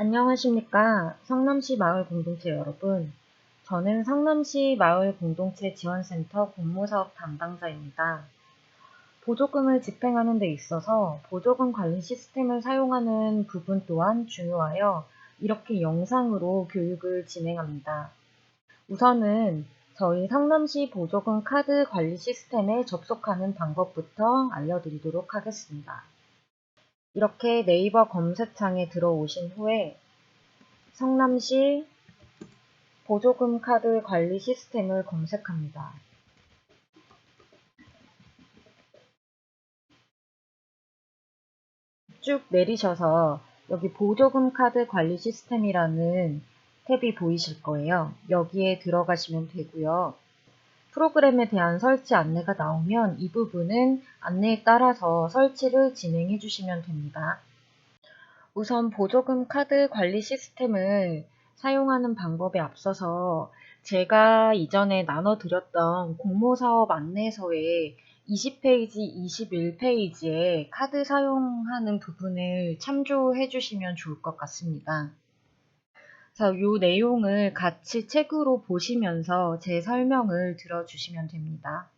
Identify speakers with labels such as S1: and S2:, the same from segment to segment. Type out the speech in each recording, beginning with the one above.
S1: 안녕하십니까. 성남시 마을 공동체 여러분. 저는 성남시 마을 공동체 지원센터 공모사업 담당자입니다. 보조금을 집행하는 데 있어서 보조금 관리 시스템을 사용하는 부분 또한 중요하여 이렇게 영상으로 교육을 진행합니다. 우선은 저희 성남시 보조금 카드 관리 시스템에 접속하는 방법부터 알려드리도록 하겠습니다. 이렇게 네이버 검색창에 들어오신 후에 성남시 보조금 카드 관리 시스템을 검색합니다. 쭉 내리셔서 여기 보조금 카드 관리 시스템이라는 탭이 보이실 거예요. 여기에 들어가시면 되고요. 프로그램에 대한 설치 안내가 나오면 이 부분은 안내에 따라서 설치를 진행해 주시면 됩니다. 우선 보조금 카드 관리 시스템을 사용하는 방법에 앞서서 제가 이전에 나눠드렸던 공모사업 안내서에 20페이지, 21페이지에 카드 사용하는 부분을 참조해 주시면 좋을 것 같습니다. 자, 요 내용을 같이 책으로 보시면서 제 설명을 들어주시면 됩니다.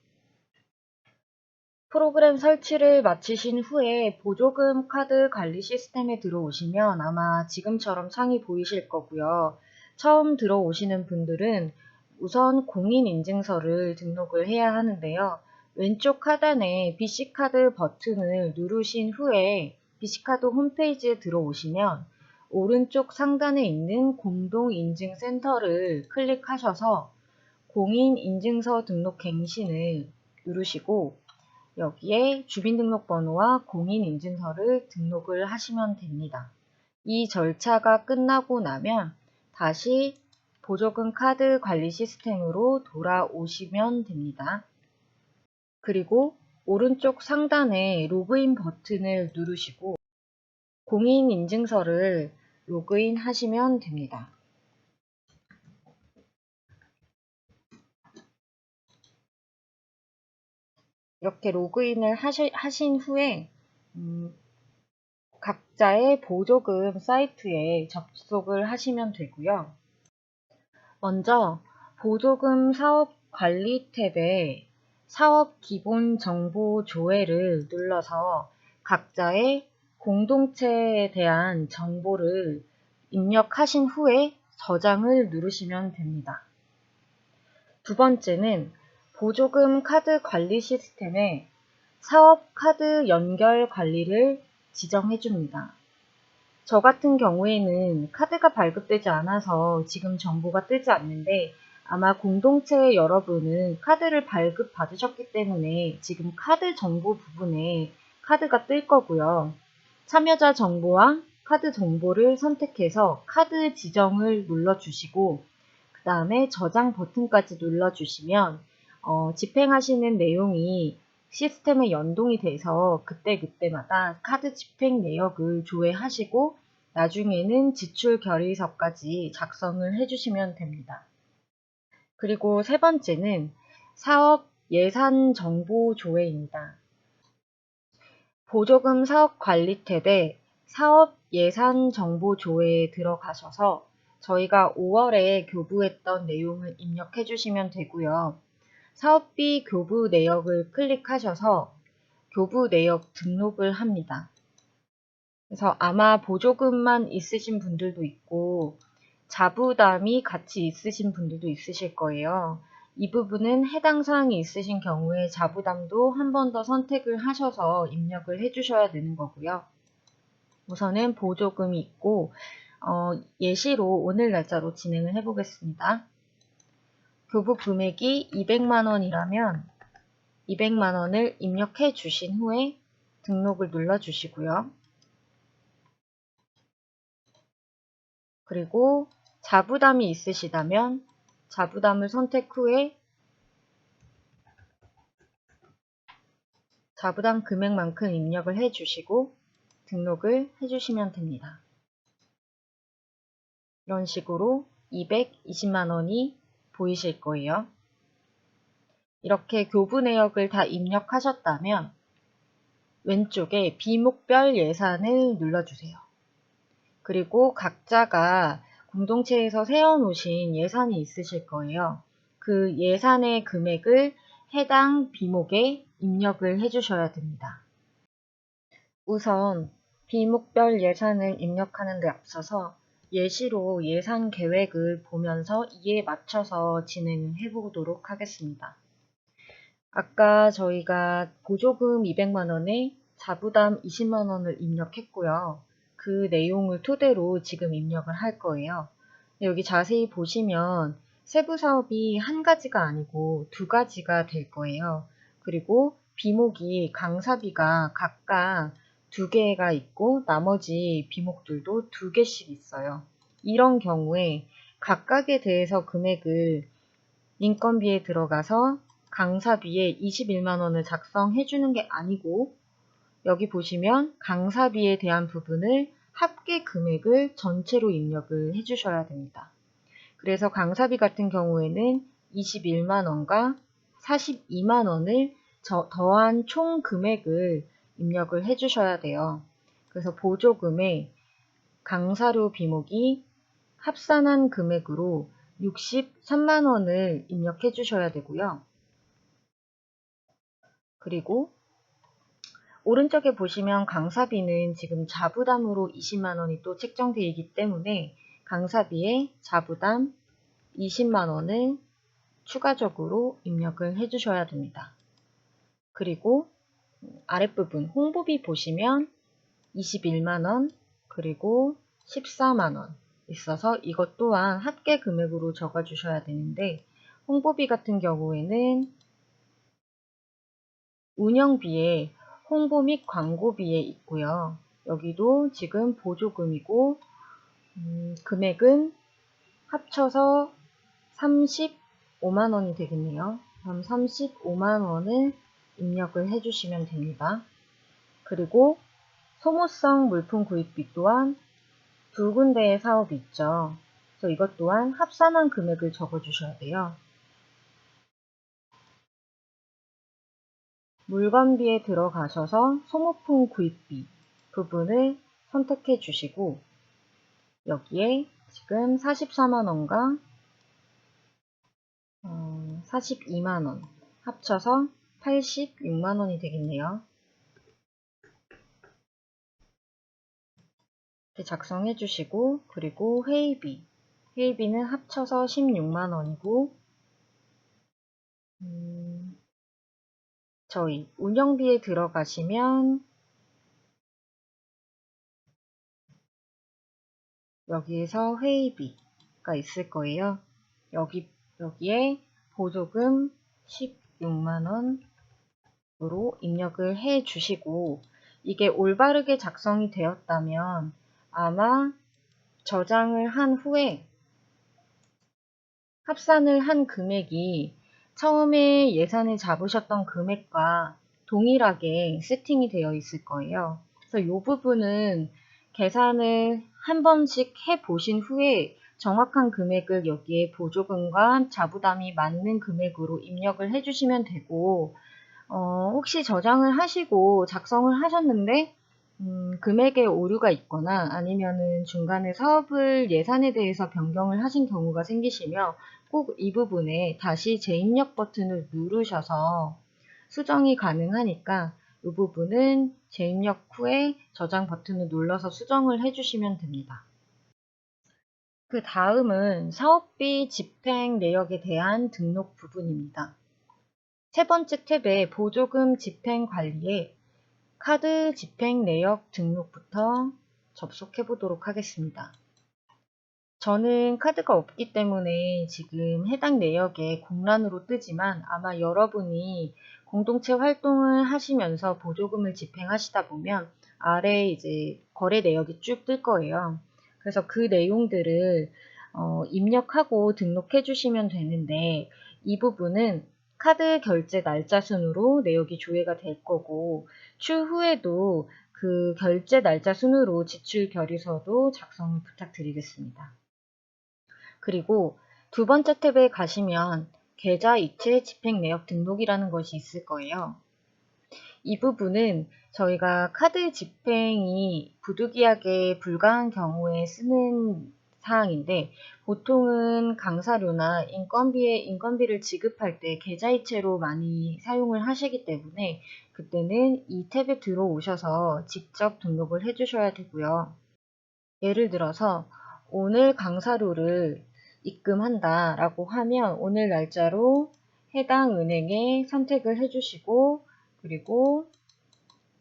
S1: 프로그램 설치를 마치신 후에 보조금 카드 관리 시스템에 들어오시면 아마 지금처럼 창이 보이실 거고요. 처음 들어오시는 분들은 우선 공인인증서를 등록을 해야 하는데요. 왼쪽 하단에 BC카드 버튼을 누르신 후에 BC카드 홈페이지에 들어오시면 오른쪽 상단에 있는 공동인증센터를 클릭하셔서 공인인증서 등록 갱신을 누르시고 여기에 주민등록번호와 공인인증서를 등록을 하시면 됩니다. 이 절차가 끝나고 나면 다시 보조금 카드 관리 시스템으로 돌아오시면 됩니다. 그리고 오른쪽 상단에 로그인 버튼을 누르시고 공인인증서를 로그인 하시면 됩니다. 이렇게 로그인을 하시, 하신 후에 음, 각자의 보조금 사이트에 접속을 하시면 되고요. 먼저 보조금 사업 관리 탭에 사업 기본 정보 조회를 눌러서 각자의 공동체에 대한 정보를 입력하신 후에 저장을 누르시면 됩니다. 두 번째는 보조금 카드 관리 시스템에 사업 카드 연결 관리를 지정해 줍니다. 저 같은 경우에는 카드가 발급되지 않아서 지금 정보가 뜨지 않는데 아마 공동체 여러분은 카드를 발급 받으셨기 때문에 지금 카드 정보 부분에 카드가 뜰 거고요. 참여자 정보와 카드 정보를 선택해서 카드 지정을 눌러주시고 그 다음에 저장 버튼까지 눌러주시면 어, 집행하시는 내용이 시스템에 연동이 돼서 그때그때마다 카드 집행 내역을 조회하시고 나중에는 지출 결의서까지 작성을 해주시면 됩니다. 그리고 세 번째는 사업 예산 정보 조회입니다. 보조금 사업 관리 탭에 사업 예산 정보 조회에 들어가셔서 저희가 5월에 교부했던 내용을 입력해 주시면 되고요. 사업비 교부 내역을 클릭하셔서 교부 내역 등록을 합니다. 그래서 아마 보조금만 있으신 분들도 있고 자부담이 같이 있으신 분들도 있으실 거예요. 이 부분은 해당 사항이 있으신 경우에 자부담도 한 번 더 선택을 하셔서 입력을 해주셔야 되는 거고요. 우선은 보조금이 있고 어, 예시로 오늘 날짜로 진행을 해보겠습니다. 교부 금액이 200만 원이라면 200만 원을 입력해 주신 후에 등록을 눌러 주시고요. 그리고 자부담이 있으시다면 자부담을 선택 후에 자부담 금액만큼 입력을 해 주시고 등록을 해 주시면 됩니다. 이런 식으로 220만 원이 보이실 거예요. 이렇게 교부 내역을 다 입력하셨다면 왼쪽에 비목별 예산을 눌러주세요. 그리고 각자가 공동체에서 세워놓으신 예산이 있으실 거예요. 그 예산의 금액을 해당 비목에 입력을 해주셔야 됩니다. 우선 비목별 예산을 입력하는 데 앞서서 예시로 예산 계획을 보면서 이에 맞춰서 진행을 해보도록 하겠습니다. 아까 저희가 보조금 200만원에 자부담 20만원을 입력했고요. 그 내용을 토대로 지금 입력을 할 거예요. 여기 자세히 보시면 세부 사업이 한 가지가 아니고 두 가지가 될 거예요. 그리고 비목이 강사비가 각각 두 개가 있고 나머지 비목들도 두 개씩 있어요. 이런 경우에 각각에 대해서 금액을 인건비에 들어가서 강사비에 21만 원을 작성해 주는 게 아니고 여기 보시면 강사비에 대한 부분을 합계 금액을 전체로 입력을 해 주셔야 됩니다. 그래서 강사비 같은 경우에는 21만 원과 42만 원을 더한 총 금액을 입력을 해 주셔야 돼요. 그래서 보조금에 강사료 비목이 합산한 금액으로 63만 원을 입력해 주셔야 되고요. 그리고 오른쪽에 보시면 강사비는 지금 자부담으로 20만 원이 또 책정되어 있기 때문에 강사비에 자부담 20만 원을 추가적으로 입력을 해 주셔야 됩니다. 그리고 아랫부분 홍보비 보시면 21만원 그리고 14만원 있어서 이것 또한 합계 금액으로 적어 주셔야 되는데 홍보비 같은 경우에는 운영비에 홍보 및 광고비에 있고요. 여기도 지금 보조금이고 음, 금액은 합쳐서 35만 원이 되겠네요. 그럼 35만 원을 입력을 해주시면 됩니다. 그리고 소모성 물품 구입비 또한 두 군데의 사업이 있죠. 그래서 이것 또한 합산한 금액을 적어주셔야 돼요. 물건비에 들어가셔서 소모품 구입비 부분을 선택해 주시고 여기에 지금 44만원과 42만원 합쳐서 86만원이 되겠네요. 이렇게 작성해 주시고 그리고 회의비 회의비는 합쳐서 16만원이고 음, 저희 운영비에 들어가시면 여기에서 회의비가 있을 거예요. 여기, 여기에 보조금 16만원 으로 입력을 해 주시고 이게 올바르게 작성이 되었다면 아마 저장을 한 후에 합산을 한 금액이 처음에 예산을 잡으셨던 금액과 동일하게 세팅이 되어 있을 거예요. 그래서 이 부분은 계산을 한 번씩 해 보신 후에 정확한 금액을 여기에 보조금과 자부담이 맞는 금액으로 입력을 해 주시면 되고 어, 혹시 저장을 하시고 작성을 하셨는데 음, 금액에 오류가 있거나 아니면은 중간에 사업을 예산에 대해서 변경을 하신 경우가 생기시면 꼭 이 부분에 다시 재입력 버튼을 누르셔서 수정이 가능하니까 이 부분은 재입력 후에 저장 버튼을 눌러서 수정을 해주시면 됩니다. 그 다음은 사업비 집행 내역에 대한 등록 부분입니다. 세 번째 탭에 보조금 집행 관리에 카드 집행 내역 등록부터 접속해 보도록 하겠습니다. 저는 카드가 없기 때문에 지금 해당 내역에 공란으로 뜨지만 아마 여러분이 공동체 활동을 하시면서 보조금을 집행하시다 보면 아래 이제 거래 내역이 쭉 뜰 거예요. 그래서 그 내용들을 어, 입력하고 등록해 주시면 되는데 이 부분은 카드 결제 날짜 순으로 내역이 조회가 될 거고 추후에도 그 결제 날짜 순으로 지출 결의서도 작성을 부탁드리겠습니다. 그리고 두 번째 탭에 가시면 계좌 이체 집행 내역 등록이라는 것이 있을 거예요. 이 부분은 저희가 카드 집행이 부득이하게 불가한 경우에 쓰는 사항인데 보통은 강사료나 인건비에 인건비를 지급할 때 계좌이체로 많이 사용을 하시기 때문에 그때는 이 탭에 들어오셔서 직접 등록을 해주셔야 되고요. 예를 들어서 오늘 강사료를 입금한다 라고 하면 오늘 날짜로 해당 은행에 선택을 해주시고 그리고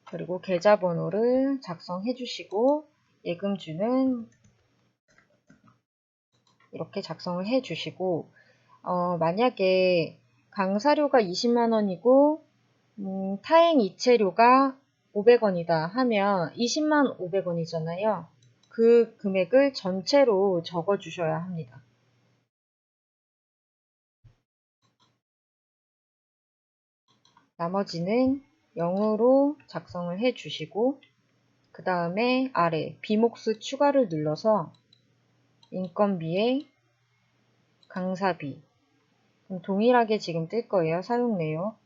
S1: 그리고 계좌번호를 작성해 주시고 예금주는 이렇게 작성을 해 주시고 어, 만약에 강사료가 20만 원이고 음, 타행 이체료가 500원이다 하면 20만 500원이잖아요. 그 금액을 전체로 적어 주셔야 합니다. 나머지는 0으로 작성을 해 주시고 그 다음에 아래 비목수 추가를 눌러서 인건비에 강사비. 그럼 동일하게 지금 뜰 거예요. 사용 내역.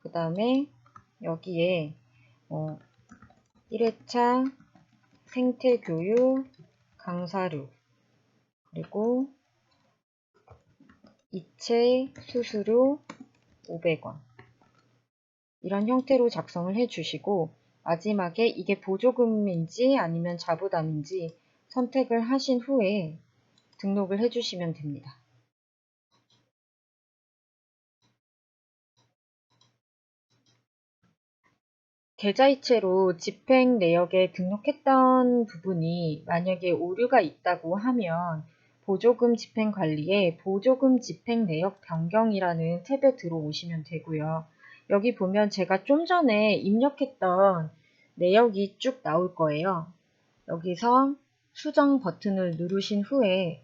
S1: 그 다음에 여기에 어, 1회차 생태교육 강사료. 그리고 이체 수수료 500원 이런 형태로 작성을 해주시고 마지막에 이게 보조금인지 아니면 자부담인지 선택을 하신 후에 등록을 해주시면 됩니다. 계좌이체로 집행 내역에 등록했던 부분이 만약에 오류가 있다고 하면 보조금 집행 관리에 보조금 집행 내역 변경이라는 탭에 들어오시면 되고요. 여기 보면 제가 좀 전에 입력했던 내역이 쭉 나올 거예요. 여기서 수정 버튼을 누르신 후에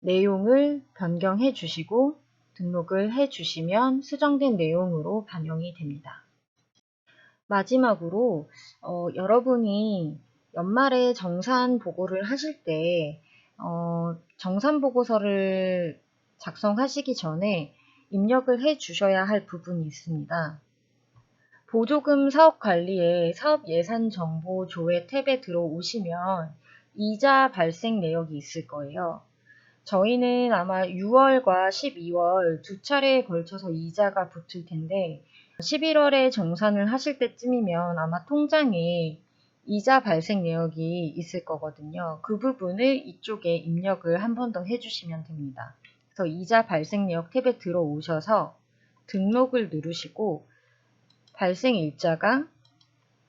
S1: 내용을 변경해 주시고 등록을 해 주시면 수정된 내용으로 반영이 됩니다. 마지막으로 어, 여러분이 연말에 정산 보고를 하실 때 어, 정산 보고서를 작성하시기 전에 입력을 해 주셔야 할 부분이 있습니다. 보조금 사업 관리에 사업 예산 정보 조회 탭에 들어오시면 이자 발생 내역이 있을 거예요. 저희는 아마 6월과 12월 두 차례에 걸쳐서 이자가 붙을 텐데 11월에 정산을 하실 때쯤이면 아마 통장에 이자 발생 내역이 있을 거거든요. 그 부분을 이쪽에 입력을 한 번 더 해주시면 됩니다. 그래서 이자 발생 내역 탭에 들어오셔서 등록을 누르시고 발생 일자가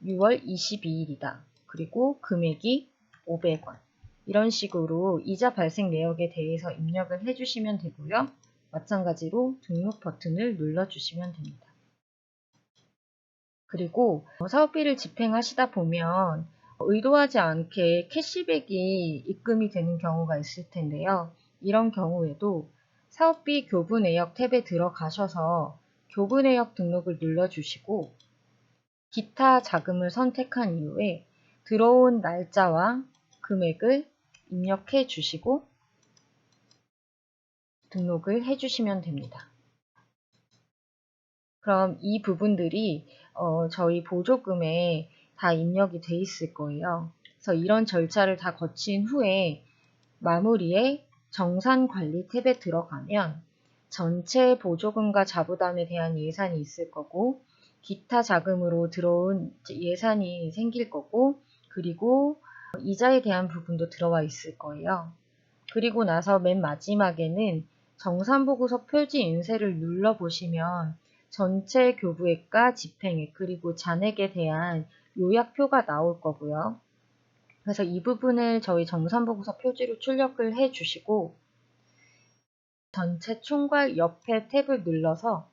S1: 6월 22일이다. 그리고 금액이 500원. 이런 식으로 이자 발생 내역에 대해서 입력을 해주시면 되고요. 마찬가지로 등록 버튼을 눌러주시면 됩니다. 그리고 사업비를 집행하시다 보면 의도하지 않게 캐시백이 입금이 되는 경우가 있을 텐데요. 이런 경우에도 사업비 교부 내역 탭에 들어가셔서 교부 내역 등록을 눌러주시고 기타 자금을 선택한 이후에 들어온 날짜와 금액을 입력해 주시고 등록을 해 주시면 됩니다. 그럼 이 부분들이 어, 저희 보조금에 다 입력이 돼 있을 거예요. 그래서 이런 절차를 다 거친 후에 마무리에 정산관리 탭에 들어가면 전체 보조금과 자부담에 대한 예산이 있을 거고 기타 자금으로 들어온 예산이 생길 거고 그리고 이자에 대한 부분도 들어와 있을 거예요. 그리고 나서 맨 마지막에는 정산보고서 표지 인쇄를 눌러보시면 전체 교부액과 집행액 그리고 잔액에 대한 요약표가 나올 거고요. 그래서 이 부분을 저희 정산보고서 표지로 출력을 해 주시고 전체 총괄 옆에 탭을 눌러서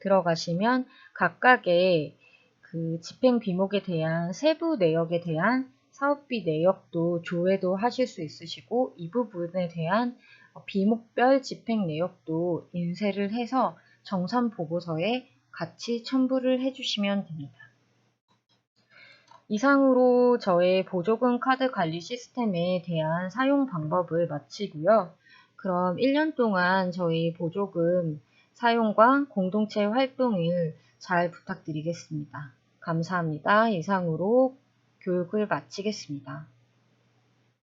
S1: 들어가시면 각각의 그 집행 비목에 대한 세부 내역에 대한 사업비 내역도 조회도 하실 수 있으시고 이 부분에 대한 비목별 집행 내역도 인쇄를 해서 정산 보고서에 같이 첨부를 해주시면 됩니다. 이상으로 저의 보조금 카드 관리 시스템에 대한 사용 방법을 마치고요. 그럼 1년 동안 저희 보조금 사용과 공동체 활동을 잘 부탁드리겠습니다. 감사합니다. 이상으로 교육을 마치겠습니다.